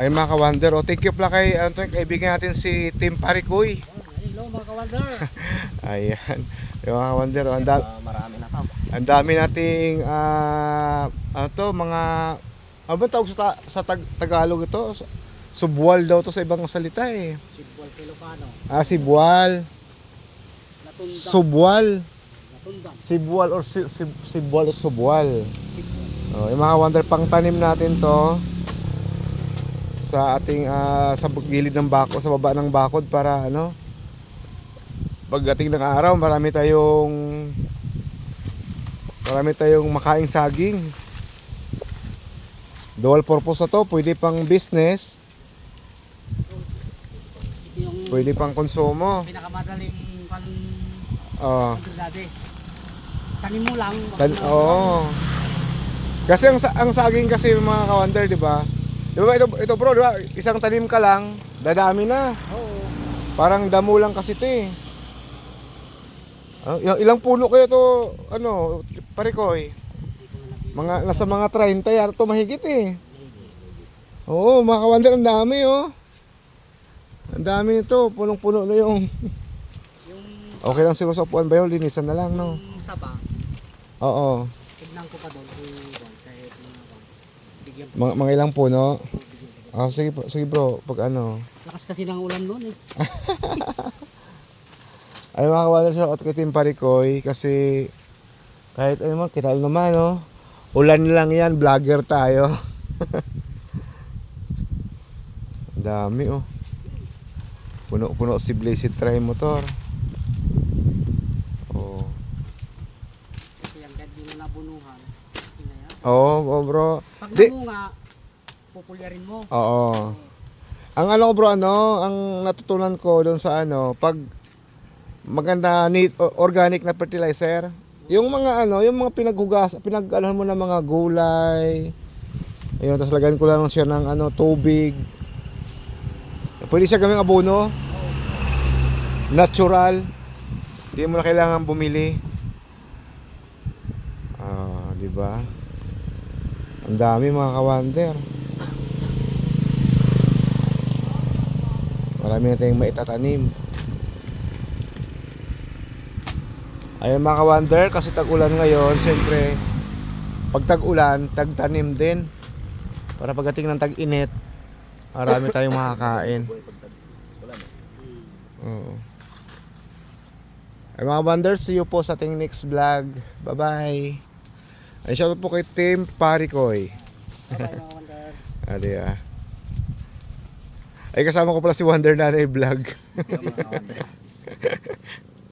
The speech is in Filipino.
Ay mga ka-wonder, oh, thank you pala kay ano, to, kaibigan natin si Tim Parikoy. Hello mga kawander. Ayan. Yung mga ka-wonder, oh, ang, da- Ah, marami na to. ang dami nating ah ano to, mga ano ba tawag sa, ta- sa tag- Tagalog ito? Subwal daw to sa ibang salita eh. Sibwal sa Ilocano. Ah, sibwal. Natundang. Subwal. Natundang. Sibwal or si, si, sibwal o subwal. Oh, yung mga wonder pang tanim natin to sa ating ah, sa gilid ng bako, sa baba ng bakod para ano pagdating ng araw, marami tayong marami tayong makaing saging. Dual purpose na to, pwede pang business, pwede pang konsumo. pinakamadaling pan Oh. Tanim mo lang. Tan Oo. Kasi ang, ang saging kasi mga ka-wonder, di ba? Di ba ito, ito bro, di ba? Isang tanim ka lang, dadami na. Oo. Parang damo lang kasi ito eh. Ah, il- ilang puno kayo to, ano, parikoy? Mga, nasa mga 30 yata to mahigit eh. Oo, mga ka-wonder, ang dami oh. Ang dami nito, punong-puno na yung... Yung, Okay lang siguro sa upuan ba yun, linisan na lang, no? yung saba, Oo. tignan ko pa doon kung Mga, mga ilang puno. Ah, sige, sige bro, pag ano. Lakas kasi ng ulan noon eh. Ay mga kawalan siya at kay Parikoy kasi kahit ano man, kita naman no. Ulan lang yan, vlogger tayo. Ang dami oh. Puno-puno si Blazed Try motor. Oh. Nabunuhan. Oo, oh, bro. Pag Di- namunga, pupulyarin mo. Oo. Ang ano ko bro, ano, ang natutunan ko doon sa ano, pag maganda neat organic na fertilizer, yung mga ano, yung mga pinaghugas, pinag ano mo ng mga gulay. Ayun, tapos lagyan ko lang siya ng ano, tubig. Pwede siya gawing abono. Natural. Hindi mo na kailangan bumili. Ah, di ba? Ang dami mga kawander. Marami na tayong maitatanim. Ayun mga ka-wonder, kasi tag-ulan ngayon, siyempre, pag tag-ulan, tag-tanim din. Para pagdating ng tag-init, marami tayong makakain. Oo. Ay mga wonder, see you po sa ating next vlog. Bye-bye. Ay, shoutout po kay Tim Parikoy. Mga wonder. Adi ah. Ay kasama ko pala si Wonder Nanay Vlog.